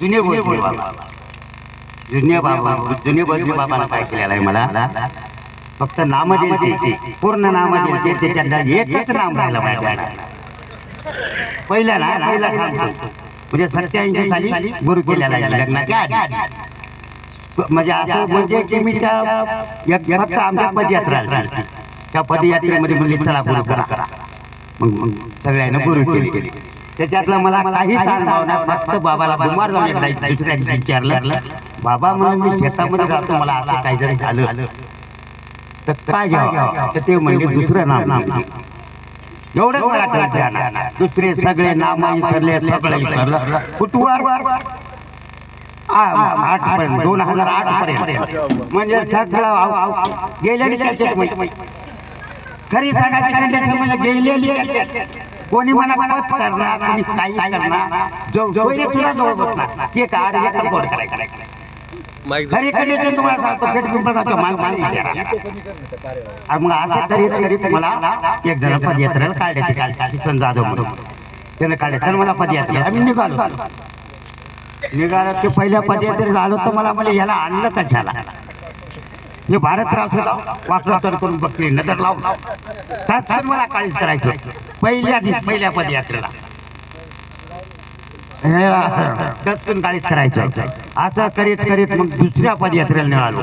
जुने बोलते बाबा. जुने बाबा जुने बोलते बाबाला काय केलेलं आहे मला? फक्त नाम दिलते पूर्ण नाम दिलते त्याच्यात एकच नाम राहिलं माझ्या पहिला ना पहिला सांगतो. म्हणजे सत्याऐंशी साली गुरु केलेला आहे लग्नाच्या म्हणजे असं म्हणजे की मी त्या एक- फक्त आमच्या पदयात्रा. त्या पदयात्रेमध्ये म्हणले चला गुरु करा. मग मग सगळ्यांना गुरु केली. त्याच्यातलं मला नाही फक्त बाबाला दुमार जाऊन एकदा दुसऱ्या दिवशी विचारलं. बाबा म्हणून मी शेतामध्ये राहतो मला असं काही जरी झालं. तर काय घ्यावं? तर ते म्हणजे दुसरं नाम. नाम. एवढं मला. दुसरे सगळे नाम विसरले सगळं विसरलं आठ पर्यंत दोन हजार आठ पर्यंत म्हणजे सगळं गेलेली म्हणजे. खरी सांगायची म्हणजे गेलेली. कोणी मला पत करणार कोणी काही करणार? जो जो ये तुला जवळ बसणार ते काढ हे कर, गोड करायचं. माईक खरी कंडिशन तुम्हाला सांगतो पेट मग असं मला एक जण पदयात्रेला ते किसन जाधव म्हणून. त्याने काढले. तर मला पदयात्रेला आम्ही निघालो. निघालो ते पहिल्या पदयात्रेत आलो तर मला म्हणजे याला आणलं कशाला हे भारत सुद्धा वाचलं तर करून बघते नजर लावून. त्यात मला काळीच करायचं पहिल्या दिवस पहिल्या पदयात्रेला. दत्तून काळीच करायचं असं करीत करीत मग दुसऱ्या पदयात्रेला निघालो.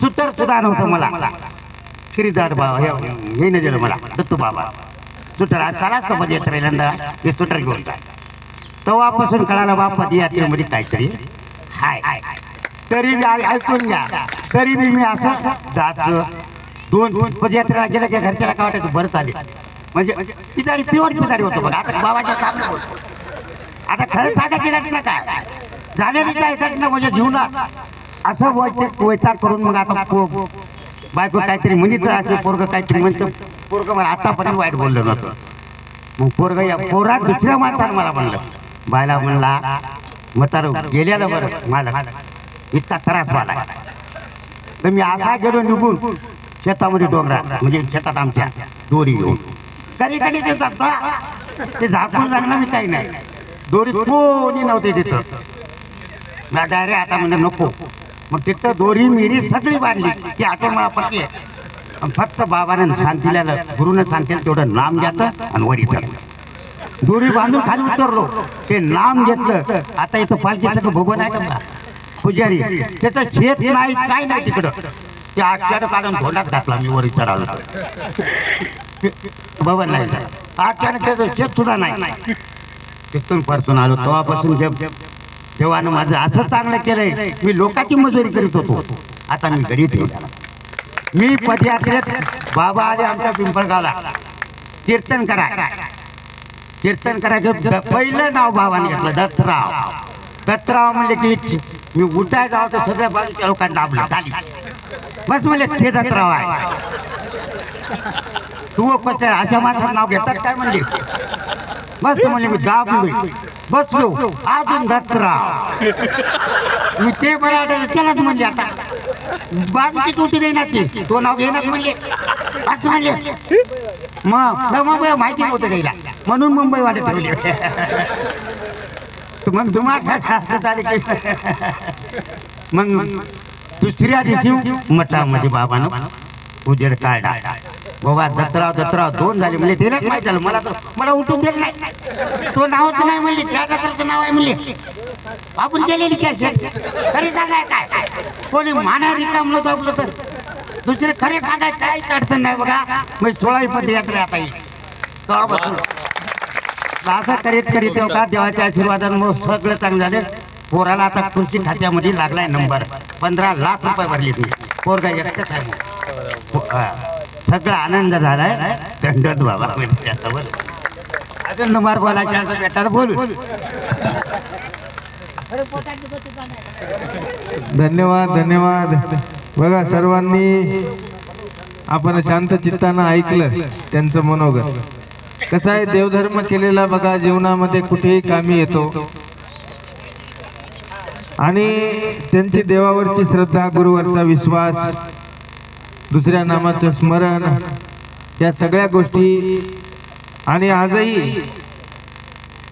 सुतर सुद्धा नव्हतं मला. श्रीदार बाबा हे न दिलं मला. दत्तू बाबा. सुटर आज चलाच का पदयात्रेला हे सुटर घेऊन जाय. तेव्हापासून कळाला बा पदयात्रेमध्ये काहीतरी हाय. तरी बी ऐ- ऐकून घ्या. तरी बी मी असं जात दोन दोन पदयात्रेला गेलं की घरच्याला काय वाटायचं? बरं चालेल. म्हणजे पितारी प्युअर पितारी होतो बघा. आता बाबाच्या सामने होतो. आता खरं सांगायची घटना काय झालेली काय घटना म्हणजे जीवनात. असं वैचार वैचार करून मग आता पो- बायको काहीतरी म्हणित राहते पोरग काहीतरी म्हणतो. पोरग मला आतापर्यंत वाईट बोललं नव्हतं. मग पोरग या पोरात दुसऱ्या माणसानं मला म्हणलं. बायला म्हणला म्हातार गेल्याला बरं मला इतका त्रास झाला तर मी असा गेलो निघून शेतामध्ये डोंगरात म्हणजे शेतात आमच्या दोरी घेऊन कधी कधी ते जाता ते झाकून लागणार मी काही नाही. दोरी कोणी नव्हते तिथं. मी डायरे आता म्हणजे नको. मग तिथं दोरी मिरी सगळी बांधली. ती आठवण मला फक्त फक्त बाबानं सांगितलेलं गुरुनं सांगितलं तेवढं नाम घ्यायचं आणि वडी चढलं. दोरी बांधून खाली उतरलो. ते नाम घेतलं. आता इथं पालखीचं भुवन आहे का? पुजारी. त्याचं शेत नाही काय नाही तिकडं. ते आचार काढून धोंडात घातला मी वर विचारायला भवन नाही अचानक त्याचं शेत सुद्धा नाही. तिथून परतून आलो. तेव्हापासून जे देवानं माझं असं चांगलं केलंय मी लोकांची मजुरी करीत होतो. आता मी घरी ठेवला मी पदयात्रेत बाबा आले आमच्या पिंपळगावला. कीर्तन करा. कीर्तन करायचं. पहिलं नाव बाबाने घेतलं दत्तराव. दत्तराव म्हणजे की मी उठाय आहोत सगळ्या बाजूच्या लोकांना दाबलं झाली बस म्हणजे ते राव आहे. तू कसं अशा माणसाचं नाव घेतात काय म्हणजे? बस म्हणजे मी दाबलो बसलो अजून दत्तराव. मी ते बरं आठवलं त्यालाच म्हणले आता. बाजूची तुटी देणार ते तो नाव घेणार म्हणजे. बस म्हणले मग मुंबई माहिती नव्हतं द्यायला म्हणून मुंबई वाटत ठेवली. मग तुम्हाला असं झालं मग दुसऱ्या दिवशी मठामध्ये बाबानं उजेड काढला बाबा दत्तराव दत्तराव दोन झाले म्हणजे तिला नाही माहिती झालं. मला तर मला उठून गेलं नाही. तो नाव तर नाही म्हणले त्या दत्तराचं नाव आहे म्हणले. आपण केलेली काय खरे सांगाय काय? कोणी माना रिकाम नव्हतं आपलं तर. दुसरे खरे सांगाय काहीच अडचण नाही बघा. म्हणजे सोळावी पदयात्रा आता येईल असं करीत करीत का देवाच्या आशीर्वादामुळे सगळं चांगलं झालं. पोराला आता कृषी खात्यामध्ये लागलाय नंबर. पंधरा लाख रुपये भरले मी पोरगा एकटंच आहे हो, सगळा आनंद झालाय. दंडत बाबा त्याच्यावर. अजून नंबर बोलायच्या असं बेटार बोलू. धन्यवाद धन्यवाद. बघा सर्वांनी आपण शांत चित्तानं ऐकलं त्यांचं मनोगत. कसं आहे? देवधर्म केलेला बघा जीवनामध्ये कुठेही कामी येतो. आणि त्यांची देवावरची श्रद्धा गुरुवरचा विश्वास दुसऱ्या नामाचं स्मरण या सगळ्या गोष्टी आणि आजही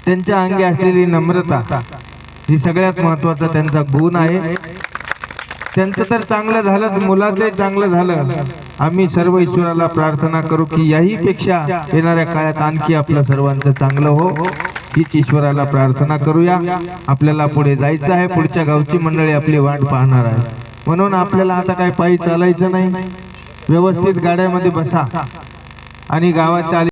त्यांच्या अंगी असलेली नम्रता ही सगळ्यात महत्त्वाचा त्यांचा गुण आहे. त्यांचं तर चांगलं झालं मुलाचंही चांगलं झालं. आम्ही सर्व ईश्वराला प्रार्थना करू की याही पेक्षा येणाऱ्या काळात आणखी आपलं सर्वांचं चांगलं हो. हीच ईश्वराला प्रार्थना करूया. आपल्याला पुढे जायचं आहे. पुढच्या गावची मंडळी आपली वाट पाहणार आहे. म्हणून आपल्याला आता काय पायी चालायचं नाही. व्यवस्थित गाड्यामध्ये बसा. आणि गावाच्या